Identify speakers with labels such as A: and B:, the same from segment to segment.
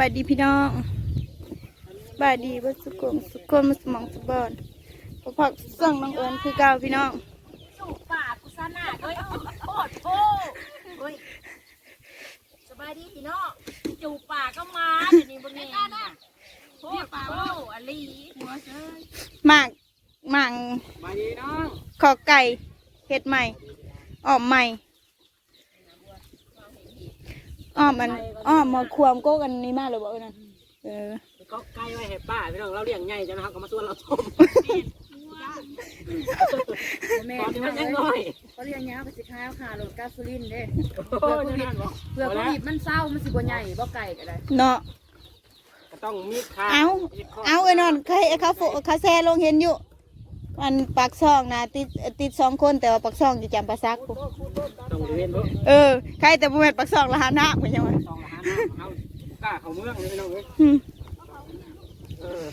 A: บายดีพี่น้องบายดีว่าสุกมสุกมมาสมองสบอนพอพักสั่งน้องเอิญคือเก่าพี่น้อง
B: สู่ป่ากุศนาเอ้ยโคตรโพเฮ้ยสบายดีพี่น้องจูป่าก็มาเดี๋ยวนี้บนนี้โคตรโพอลีหัวเชย
A: หมากหมาก
C: มาดีน้อง
A: ขอไก่เห็ดใหม่อ้อมใหม่ อ้อมมันอ้อมมาควมโก้กันนี้มากเลยบอกว่านั่นเออ
C: ก็ใกล้ไว้ให้ป้าพี่น้องเราเลี้ยงใหญ่จ้ะนะครับก็มาส่วนเราต้ม
D: แม่
C: ตอนนี้
D: พี่
C: มัน
D: น้อง
C: ยัง
D: เอ้
C: น้อยย
D: เขาเรียกเนี้ยไปสิค้าวค่ะรถกาซูลินเด้
C: โอ้ยนั่นบอก
D: เพื่อโควิดมันเศร้ามันสิบ่ใหญ่บ่ไก่ก็ได้
A: เนาะ
C: ก็ต้องมีดขา
A: เอาเอาไอ้นอนเขาให้เขาโฟเขาแซ่ลงเห็นอยู่ มันปักซองนะติดติดสองคนแต่ว่าปักซองจะจำปาซัก
C: ต้องเรียนบ่
A: เออใครแต่บุเม็ดปักซองละหาหน้าไม่ใช่ไหม
C: ต้องละหาน้ำเอากล้าเขาเมืองเลยพี่น้องเอ้ย
A: อืม
C: เออ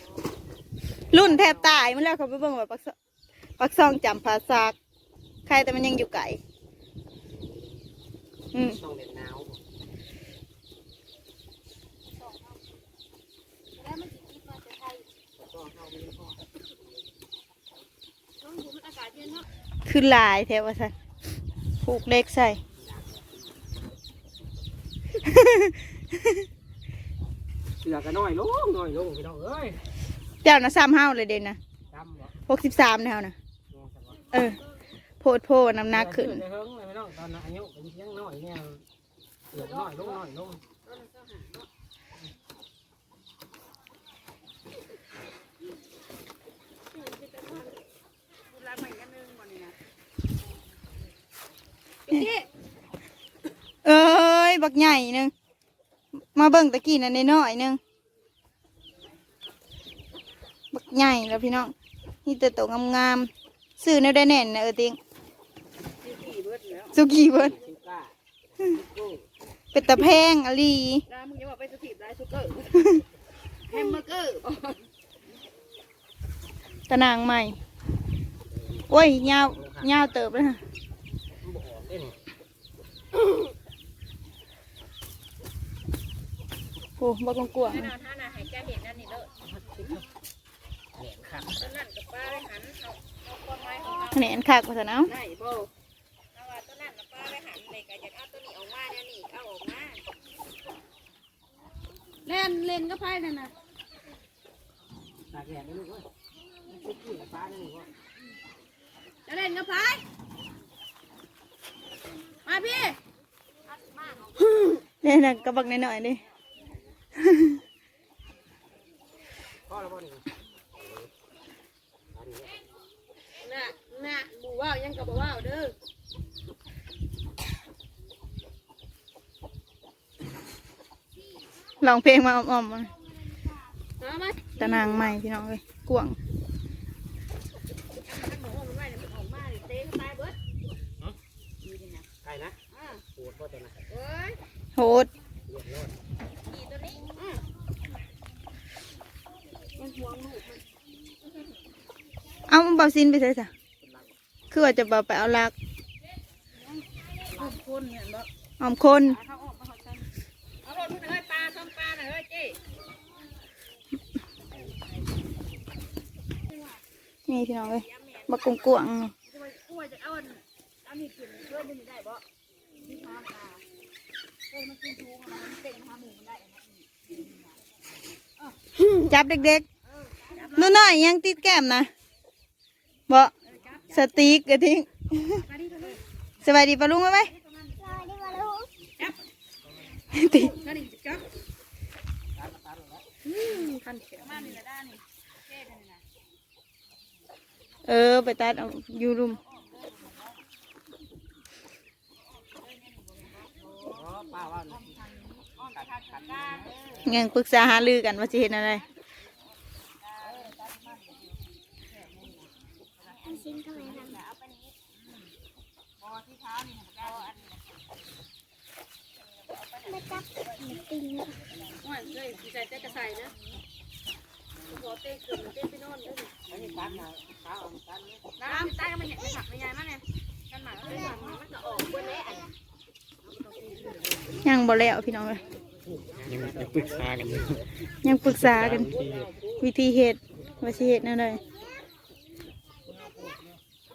A: รุ่นแทบตายมันแล้วเขาไปเบิ่งว่าปักซองปักซองจำภาษาใครแต่มันยังอยู่ไกลอืม
C: ต้องเด็ดหนาว
A: คือลายแทบว่าสันผูกเล็กใส่
C: เสือก็น้อยลงน้อยลงพี่น้องเอ้ย
A: เจ้านะซ้ำเฮาเลยเด่นนะ
C: จำบ่
A: หกสิบสามแนวนะเออ โพดโพดน้ำหนักขึ้น
C: เสือเฮิงเลยพี่น้องตอนนั้นอายุเป็นยังน้อยเนี่ยเสือน้อยลงน้อยลง
A: เอ้ย บักใหญ่หนึงมาเบิ่งตะกี้นั่นน้อยๆหนึงบักใหญ่แล้วพี่น้องนี่แต่ตัวงามๆซื้อแนวได้แน่นนะเออติงสุกี้เบิด
C: ชิงก้า
A: เป็นตะแพงอลี
D: ได้มึงอย่าบอกไปสถีบได้ซุกเกอร์แฮมเบอร์เกอร์
A: ตะนางใหม่ โอ้ยยาวยาวเติบเลยฮะ
C: บ่ออ กเด้นี่
A: โอ้บักกวาง
B: แน่นอนท่าน่ะหายใจเห็นนั่นนี่เด้อ
C: แหนขาด
B: ตัวนั่นกับป้าไปหันเอาเอาความไม้ของเรา
A: ๆแหนนขากกว่าซะเนาะ
D: ได้บ่
B: เอาว่าตัวนั่นกับป้าไปหันเลยก็อยากเอาตัวนี้ออกมาเนี่ยนี่เอาออกมา
D: เล่นเล่นก็ไพ่นั่นน่ะ
C: ตากแดดได้ลูกเอ้ยมันคุกกี้กับปลาได้ลูกเอ้ย
D: จะเล่นก็ไพ่มาพี่
A: เนี่ยนะกระบักน้อยๆดิ
C: พ่อแล้วพ่อนี่
D: น่ะน่ะบูว่าวยังกับบูว่าวเด้อ
A: ลองเพลงมาอ้อมๆมา
D: มามา
A: ตะนางใหม่พี่น้องเลยกวาง
D: มันหนูมันไว้เนี่ยมันออกมาเนี่ยเตะก็ตายเบิด
C: ใครนะ
D: อ่า
C: ปวดพ่อตัวนะ
D: เอ้ย
A: โหด
C: เรียบร้อย
B: ขี่ตัวนี้
D: มันห่วงลูกมัน
A: เอาเบาซินไปใส่จ้ะคือว่าจะเบาไปเอาลัก
D: ลูกคนเนี่ยบ่
A: อ้อมคน
D: เขาออกมาเขาใช้เอารถมึงเอ้ยปลาซ้ำปลาหน่อยเฮ้ยเจ้
A: นี่พี่น้องเลยบักกวงกวาง
D: กูว่ากูว่าจะเอาอันอันนี้ขึ้นเพื่อนจะมีได้บ่ที่พาปลาเออมันขึ้นชูงมันเต็งหาหมูมันได้อันนั้น
A: จับเด็กๆนู่นน่อยยังติดแก้มนะบ่สติ๊กกระทิ้ง
D: ปลาดีเท่านี้
A: สบายดีปะลุงไหมไหมติด
D: เอ
A: อ ไปตัดเอาอยู่รุม
C: อ๋อป้
A: ยังปรึกษาหารือกันว่าจะเห็นอะไรมาจับติง
D: ว่าเลยใส่แต่กระใส่นะ หัวเต้เกิดมันเต้ไปนอนเลย
C: อันนี้ตัดนะเท้าเอาตัดนี่
D: น้ำใต้ก็มันใหญ่ไม่หักไม่ใหญ่มากเนี่ยกันหมาเลยหมามันจะออกเว้ยแหละ
A: ยังบ่แล้วพี่น้องเลย
C: ยังจะปรึกษากันอยู่
A: ยังปรึกษากัน วิธีเห็ดว่าสิเห็ดนั่นเลย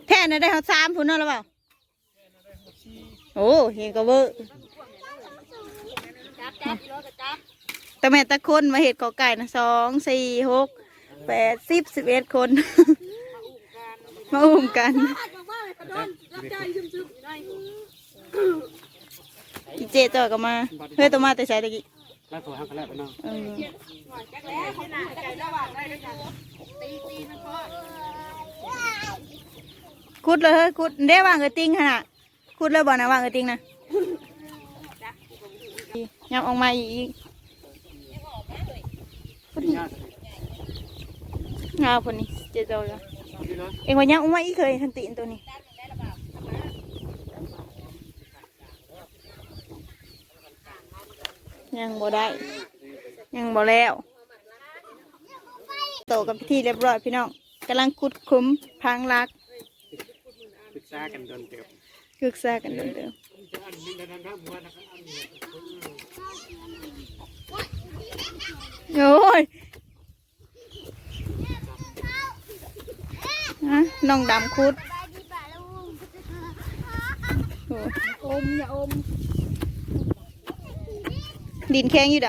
A: แท่น่ะได้เขาสามผุนเนาะหรือเปล่าโอ้เห็นก็เวอร์
D: จับจับอีโลก็จับ
A: ต่แม่ตะคนมาเห็ดกอไก่นะสองสี่หกแปดสิบสิบเอ็ดคน มาอุ้มกัน
D: อาจจะว่าเลยกระโดนรับใจซึมๆอยู่ได้
A: อีเจต่อก็มาเพื่อตัวมาแต่ใช้ตะกี้
C: แล้วตัวห้างกันแล้วไปน้อง
A: คุดเลยเฮ้ยคุดได้วางเออติงขนาดคุดเลยบ่นะวางเออติงนะยังออกมาอีก งาคนนี้เจต่ออยู่
C: นี่เอ็
A: งว่ายังออกมาอีเคยทันตินตัวนี้ยังบ่ได้ ยังบ่แล้วโตกับพิธีเรียบร้อยพี่น้องกำลังขุดคุ้มพังรัก
C: ปรึกษากันโดนเติบ
A: ศึกษากันเดิมเดิมโอ้ย นะน้องดำคุดโอ้ย
D: อมอย่าอม
A: ดินแข็งอยู่ด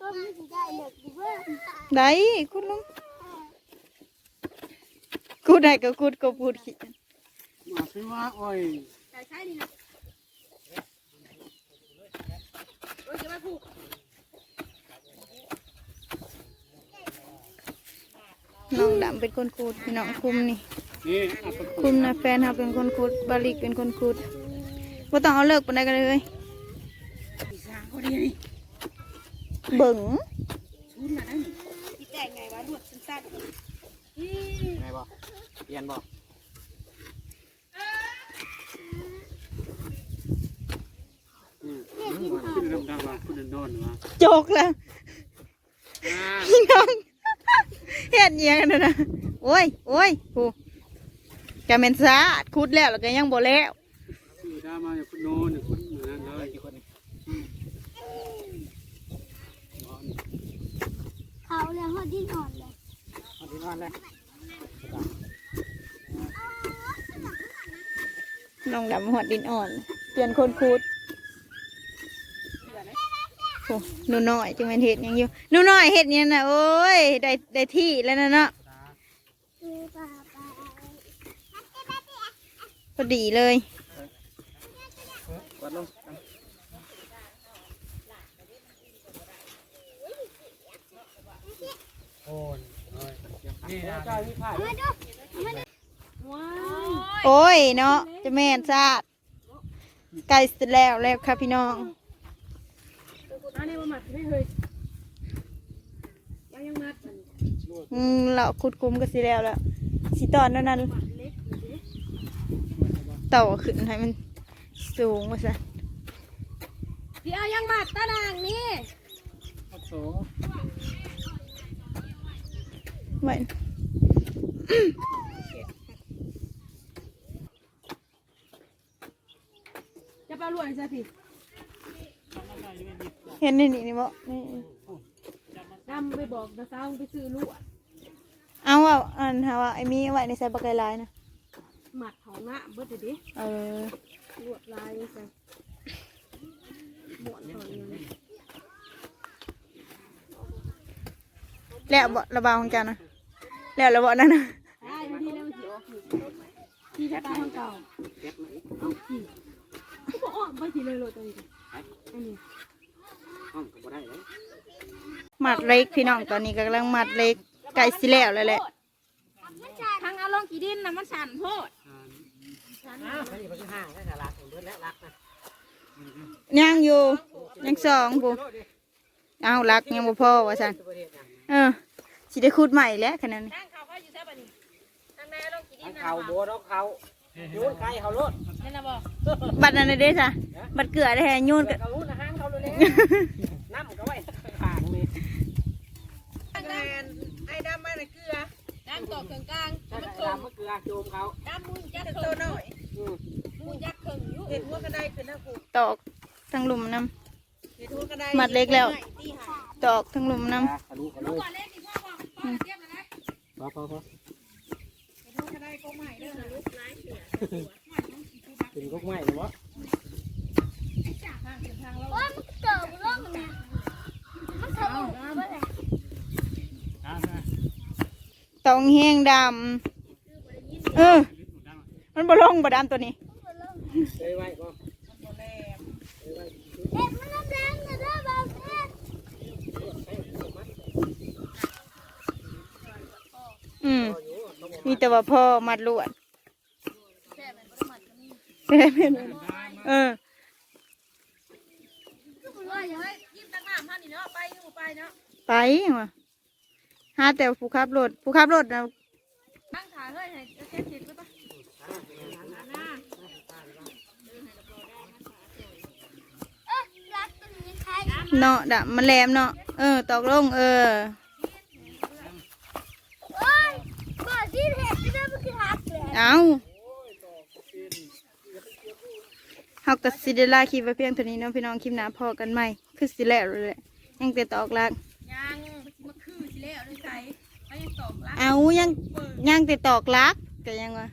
D: ก็ไม่ได้เด็กดีเว้ยำ
A: ได้คุดลงคุดได้ก็คุดก็พูดขี้
C: มาซื้อว่าโอ้ย
D: ใช่ใช่นี่นะโอ้ยจะมาผูก
A: น้องดำเป็นคนคุดพี่น้องคุมนี่
C: นี่เอาไป
A: คุมนะแฟนเขาเป็นคนคุดบาลิกเป็นคนคุดว่าต้องเอาเลิกปานใดกันเลยเบิ่ง
D: ที่แต่งไงวะรวดสั้น
C: ไงบ่เปลี่ยนบ่อืมขึ้นดำๆว่าขึ้นโดนๆว่า
A: โจกแล้ว
C: อ่า
A: พี่น้อง เฮ็ดเอียงกันนะโอ้ยโอ้ยโอ้แกเมนซาดคุดแล้วแล้วก็ยังบ่แล้ว
C: คือดามาอย่าคุณโน่นอย่าคุณเหมือนนั้นเลยกี่คน
D: ๆเขาเลยหอดดินอ่อนเลย
C: เอาที่นอนแล้ว
A: น้องดำหัวดินอ่อนเปลี่ยนคนคุดโอ้หนูน้อยจังแม่นเฮ็ดยังอยู่หนูน้อยเฮ็ดเนี่ยนะโอ้ยได้ได้ที่แล้วนะเนาะพอดีเลย
C: โอ้ยนี่นะเจ้าที่ผ่านาะ
A: จะแม่นซาดใกล้เสร็จแล้วแล้วค่ะพี่น้อง
D: อันนี้มาหมัดไม่เคยยังยังมัดมัน
A: อืมเราคุดคุมก็สิแล้วแล้วสิตอนนั้นนั้น
D: เล็กอยู่ดิ
A: เต่าขึ้นให้มันสูงว่าซะ
D: เดี๋ยวยังมัดตารางนี่
C: โอ้โห
A: ไว้
D: จะปลาลวนใช่พี่
A: เห็นในนี่นี่บ่นี่
D: ดำไปบอกนะสาวไปซื้อลวด
A: เอาว่าอันหาว่าไอ้มีไว้ในใส่บักไก่ลายนะ
D: หมัดของหน้าเบิดเดี๋ยวดิ
A: เออ
D: ลวดลายใส่หมวนตอนนี้
A: แล้วบ่ระบายของเจ้านะแล้วระบ่นั่นนะ
D: ใช่ดูดีแล้วมันสีออกอยู่ที่จะตาทางเก่า
C: เก็บไหม
D: เอาขี่กูบอกออกไปทีเลยเลยตัวนี้อันนี้
C: ห้องก็บ่ได้เลย
A: มัด เล็กพี่น้องตอนนี้กำลังมัดเล็กไก่สิแล้วแล้วแหละ
D: ทางเอาลงกี่ดินนะมันสั่นโพด
C: อ้าวนี่มันคือห้างได้แต่รักเบิดแล้วรักนะ
A: ยังอยู่ยังสองปูเอารักยังบ่พอว่าซั่น
C: ตัวเฮ็ดหยัง
A: เออสิได้ขุดใหม่แล้วขนาดนี้
D: ทางเขาก็อยู่แค่บันนี้ทางในลงกี่ดิ
C: ทั้
D: น
C: ง
D: นะ
C: เขาโบดอกเขาโยนไก่เขาโลด
D: นี่นะบอก
A: บัดนั้นน่ะเด้จ้ะบัดเกลือได้แฮโยน
C: เกิ
A: กั
C: ด
A: น
C: เขารู้นะห้างเขาเลยน้ำก็ไว้ขางนี่
B: ไอ้ดำมาในเกลือ
D: น้ำตกกลางกลาง
C: ถ้าดำมะเกลือโจมเขา
D: น้ำมุ้งจัด
B: โต
D: โต
B: หน่อย
C: อืม
D: มุ้ง
B: ยักษ์เข่งอยู่
D: เห็ดหัวกระไดขึ้นนะครู
A: ตอกทั้งหลุมน้
D: เห็ดหัวกระได
A: มัดเล็กแล้ว
D: ตีหาำ
A: ตอกทั้งหลุมน้
C: ทะลุกันเลย
D: ก่อนเล่นที่พ่อบอกพ่อเทียบกันนะ
C: พอพอพอ
D: เห็ดหัวกระไดก็ใหม่เด้อลูก
C: ถึงกกไม้เลยวะ
E: ว่ามันเกิดเรื่องเนี่ยมันทะลุไปเลยำ
A: ตองแห้งดำเออ มันบ่ลงบ่ดำตัวนี้
C: เคยไว้ก็
E: เห็ดมันน้ำแดงเนี่ยเด้อบ่าวเฮ็ด
A: อืมมีแต่ว่าพ่อมัดลวดแซ่บเป็นเออ
D: ว่าอย่าให้ยิ้มตั้งหน้าพันนี่เนาะไปอยู่ไปเนาะ
A: ไปว่ะ หาแต่ผู้ขับรถผู้ขับรถนะ
D: ตั้งขาเฮ้ยให้เช็ดผิดก็ต้อง
E: เอ้ยรักตัวนี้ใคร
A: เนาะดะมันแหลมเนาะเออตอกลงเออ
E: โอ้ยบ่ที่เห็ดไม่ได้มันคือหักเลย
A: เอาเฮากับซิเดล่าคลิปไว้เพียงเท่านี้เนาะพี่น้องคลิปหน้าพอกันใหม่ คือสิแล้วเลยแหละยังแต่ตอกลัก เอายังยังแต่ตอกลักก็ยังวะ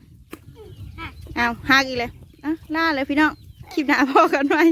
A: เอาหักอีกเลยอะล่าเลยพี่น้องคลิปหน้าพอกันใหม่